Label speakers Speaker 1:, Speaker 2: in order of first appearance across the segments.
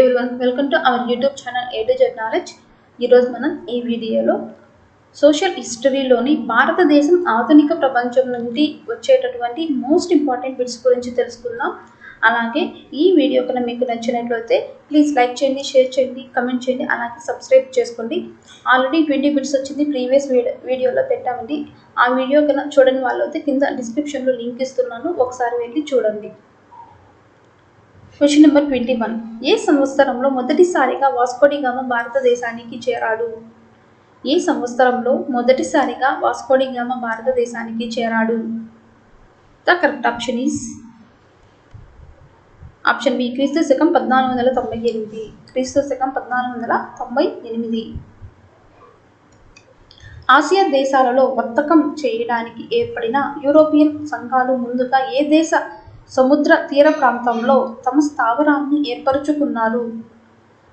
Speaker 1: One welcome to our YouTube channel A to Z knowledge ఈరోజు మనం ఈ వీడియోలో సోషల్ హిస్టరీలోని భారతదేశం ఆధునిక ప్రపంచం నుండి వచ్చేటటువంటి మోస్ట్ ఇంపార్టెంట్ బిట్స్ గురించి తెలుసుకుందాం. అలాగే ఈ వీడియో కన్నా మీకు నచ్చినట్లయితే ప్లీజ్ లైక్ చేయండి షేర్ చేయండి కమెంట్ చేయండి అలాగే సబ్స్క్రైబ్ చేసుకోండి. ఆల్రెడీ ట్వంటీ బిట్స్ వచ్చింది ప్రీవియస్ వీడియోలో పెట్టామండి. ఆ వీడియో కన్నా చూడని వాళ్ళు అయితే కింద డిస్క్రిప్షన్లో లింక్ ఇస్తున్నాను ఒకసారి వెళ్ళి చూడండి. Question number twenty one. ఏ సంవత్సరంలో మొదటిసారిగా వాస్కోడిగామ భారతదేశానికి చేరాడు? ఏ సంవత్సరంలో మొదటిసారిగా వాస్కోడిగామ భారతదేశానికి చేరాడు? The correct option is option B క్రీస్తు శకం పద్నాలుగు వందల తొంభై ఎనిమిది. క్రీస్తు శకం పద్నాలుగు వందల తొంభై ఎనిమిది. ఆసియా దేశాలలో వర్తకం చేయడానికి ఏర్పడిన యూరోపియన్ సంఘాలు ముందుగా ఏ దేశ సముద్ర తీర ప్రాంతంలో తమ స్థావరాన్ని ఏర్పరచుకున్నారు.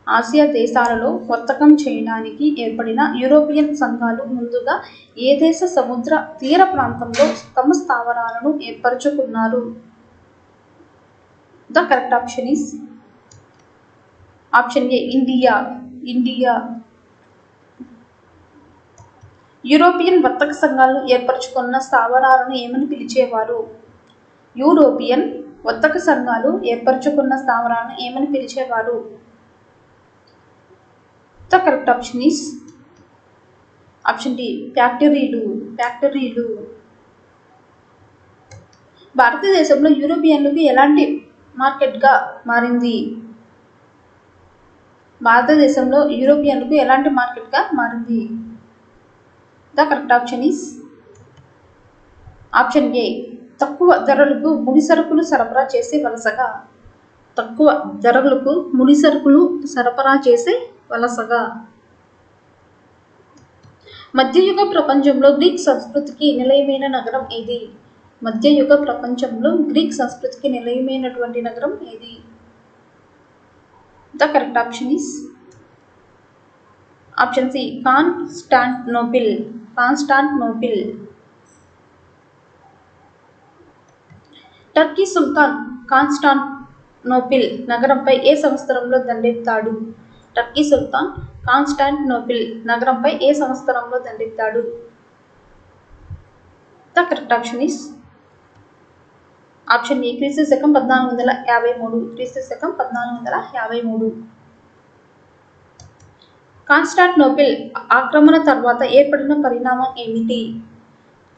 Speaker 1: ఆసియా దేశాలలో వర్తకం చేయడానికి ఏర్పడిన యూరోపియన్ సంఘాలు ముందుగా ఏ దేశ సముద్ర తీర ప్రాంతంలో తమ స్థావరాలను ఏర్పరచుకున్నారు? The correct option is option A India. India. European వర్తక సంఘాలను ఏర్పరచుకున్న స్థావరాలను ఏమని పిలిచేవారు? యూరోపియన్ వర్తక సంఘాలు ఏర్పరచుకున్న స్థావరాలను ఏమని పిలిచేవారు? The correct option is option D ఫ్యాక్టరీలు. ఫ్యాక్టరీలు. భారతదేశంలో యూరోపియన్లకు ఎలాంటి మార్కెట్గా మారింది? భారతదేశంలో యూరోపియన్లకు ఎలాంటి మార్కెట్గా మారింది? The correct option is option A తక్కువ ధరలకు ముడి సరుకులు సరఫరా చేసే వలసగా తక్కువ ధరలకు ముడి సరుకులు సరఫరా చేసే వలసగా. మధ్యయుగ ప్రపంచంలో గ్రీక్ సంస్కృతికి నిలయమైన నగరం ఏది? మధ్యయుగ ప్రపంచంలో గ్రీక్ సంస్కృతికి నిలయమైనటువంటి నగరం ఏది? The correct option is option C Constantinople. Constantinople. Turkey Sultan Constantinople నగరంపై ఏ సంవత్సరంలో దండెత్తాడు? టర్కీ సుల్తాన్ కాన్స్టాంటినోపిల్ నగరంపై ఏ సంవత్సరంలో దండెత్తాడు? The correct option is option A క్రీస్తు శకం పద్నాలుగు వందల యాభై మూడు. క్రీస్తు శకం పద్నాలుగు వందల యాభై మూడు. కాన్స్టాంటినోపిల్ ఆక్రమణ తర్వాత ఏర్పడిన పరిణామం ఏమిటి?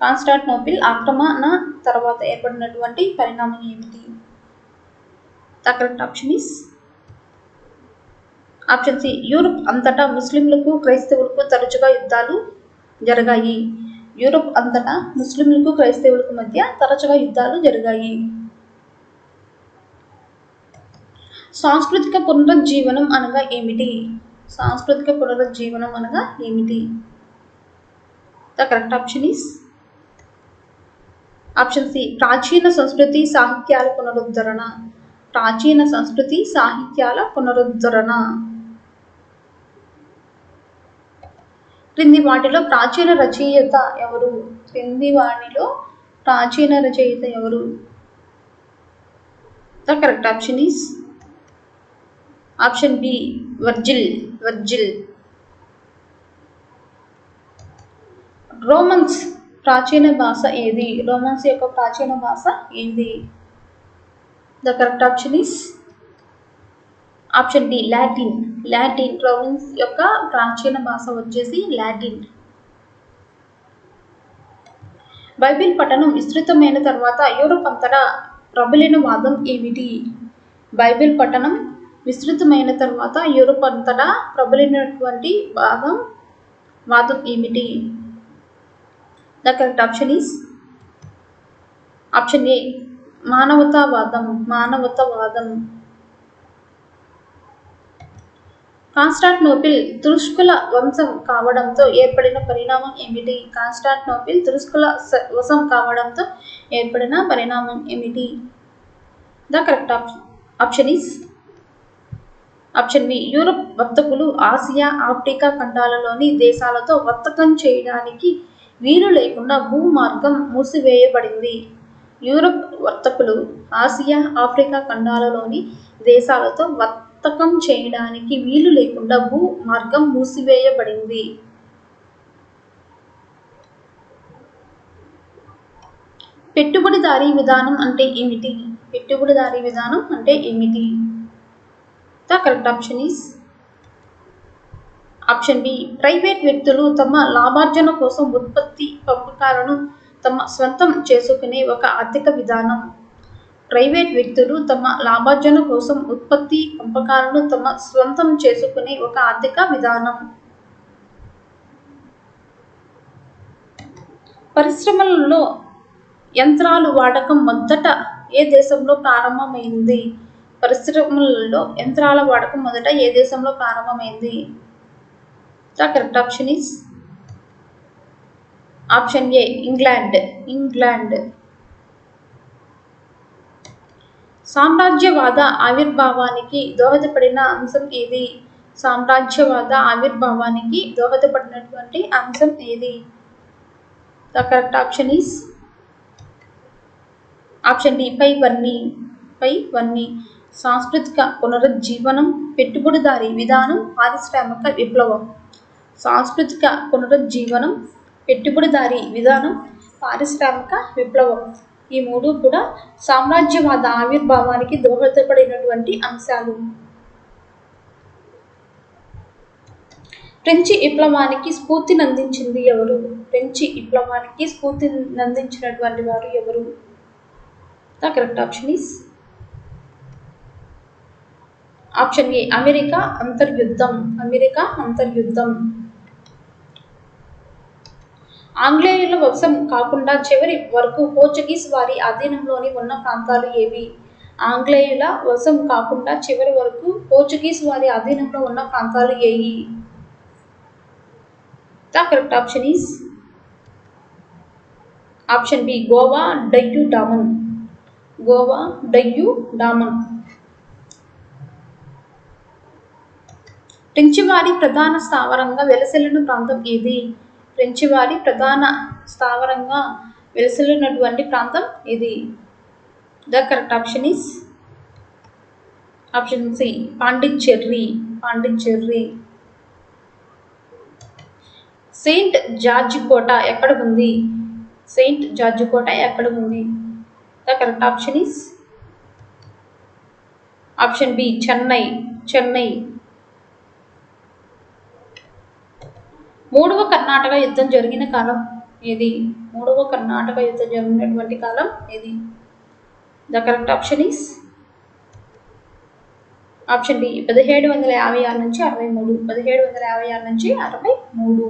Speaker 1: కాన్స్టాంటినోపిల్ ఆక్రమణ తర్వాత ఏర్పడినటువంటి పరిణామం ఏమిటి? The correct option is option C Europe అంతటా ముస్లింలకు క్రైస్తవులకు తరచుగా యుద్ధాలు జరిగాయి. యూరప్ అంతటా ముస్లింలకు క్రైస్తవులకు మధ్య తరచుగా యుద్ధాలు జరిగాయి. సాంస్కృతిక పునరుజ్జీవనం అనగా ఏమిటి? సాంస్కృతిక పునరుజ్జీవనం అనగా ఏమిటి? The correct option is option C ప్రాచీన సంస్కృతి సాహిత్యాల పునరుద్ధరణ. ప్రాచీన సంస్కృతి సాహిత్యాల పునరుద్ధరణ. క్రింది వాటిలో ప్రాచీన రచయిత ఎవరు? క్రింది వాటిలో ప్రాచీన రచయిత ఎవరు? The correct option is option B Virgil Virgil. Romans ప్రాచీన భాష ఏది? రోమన్స్ యొక్క ప్రాచీన భాష ఏది? The correct option is option D Latin. Latin Romans యొక్క ప్రాచీన భాష వచ్చేసి లాటిన్. బైబిల్ పఠనం విస్తృతమైన తర్వాత యూరోప్ అంతటా ప్రబలిన వాదం ఏమిటి? బైబిల్ పఠనం విస్తృతమైన తర్వాత యూరోప్ అంతటా ప్రబలినటువంటి వాదం వాదం ఏమిటి? The correct option is? Option A. మానవతావాదం మానవతావాదం కాన్స్టాంటినోపిల్ తురుష్కుల వంశం కావడంతో ఏర్పడిన పరిణామం ఏమిటి కాన్స్టాంటినోపిల్ తురుష్కుల వశం కావడంతో ఏర్పడిన పరిణామం ఏమిటి the correct option is option B Europe వర్తకులు ఆసియా ఆఫ్రికా ఖండాలలోని దేశాలతో వర్తకం చేయడానికి వీలు లేకుండా భూమార్గం మూసివేయబడింది. యూరప్ వర్తకులు ఆసియా ఆఫ్రికా ఖండాలలోని దేశాలతో వర్తకం చేయడానికి వీలు లేకుండా భూ మార్గం మూసివేయబడింది. పెట్టుబడిదారీ విధానం అంటే ఏమిటి? పెట్టుబడిదారీ విధానం అంటే ఏమిటి? The correct option is option B private వ్యక్తులు తమ లాభార్జన కోసం ఉత్పత్తి పంపకాలను తమ స్వంతం చేసుకునే ఒక ఆర్థిక విధానం. ప్రైవేట్ వ్యక్తులు తమ లాభార్జన కోసం ఉత్పత్తి పంపకాలను తమ స్వంతం చేసుకునే ఒక ఆర్థిక విధానం. పరిశ్రమలలో యంత్రాలు వాడకం మొదట ఏ దేశంలో ప్రారంభమైంది? పరిశ్రమలలో యంత్రాల వాడకం మొదట ఏ దేశంలో ప్రారంభమైంది? The correct option is option A England England సామ్రాజ్యవాద ఆవిర్భావానికి దోహదపడిన అంశం ఏది? సామ్రాజ్యవాద ఆవిర్భావానికి దోహదపడినటువంటి అంశం ఏది? The correct option is option D పై వన్నీ పై వన్నీ సాంస్కృతిక పునరుజ్జీవనం పెట్టుబడిదారీ విధానం పారిశ్రామిక విప్లవం. సాంస్కృతిక పునరుజ్జీవనం పెట్టుబడిదారీ విధానం పారిశ్రామిక విప్లవం. ఈ మూడు కూడా సామ్రాజ్యవాద ఆవిర్భావానికి దోహదపడినటువంటి అంశాలు. ఫ్రెంచి విప్లవానికి స్ఫూర్తిని అందించింది ఎవరు? ఫ్రెంచి విప్లవానికి స్ఫూర్తిని అందించినటువంటి వారు ఎవరు? The correct option is option A America అంతర్యుద్ధం. America అంతర్యుద్ధం. ఆంగ్లేయుల వశం కాకుండా చివరి వరకు పోర్చుగీస్ వారి అధీనంలోని ఉన్న ప్రాంతాలు ఏవి? ఆంగ్లేయుల వశం కాకుండా చివరి వరకు పోర్చుగీస్ వారి అధీనంలో ఉన్న ప్రాంతాలు ఏవి the correct option is option B Goa Diu Daman. Goa Diu Daman. టించివారి ప్రధాన స్థావరంగా వెలసెల్లిన ప్రాంతం ఏది? ఫ్రెంచివారి ప్రధాన స్థావరంగా వెలసిల్లినటువంటి ప్రాంతం ఇది. The correct option is option C Pondicherry Pondicherry. Saint George కోట ఎక్కడ ఉంది? సెయింట్ జార్జ్ కోట ఎక్కడ ఉంది? The correct option is option B Chennai Chennai. మూడవ కర్ణాటక యుద్ధం జరిగిన కాలం ఏది? మూడవ కర్ణాటక యుద్ధం జరిగినటువంటి కాలం ఏది? The correct option is? Option D పదిహేడు వందల యాభై ఆరు నుంచి అరవై మూడు. పదిహేడు వందల యాభై ఆరు నుంచి అరవై మూడు.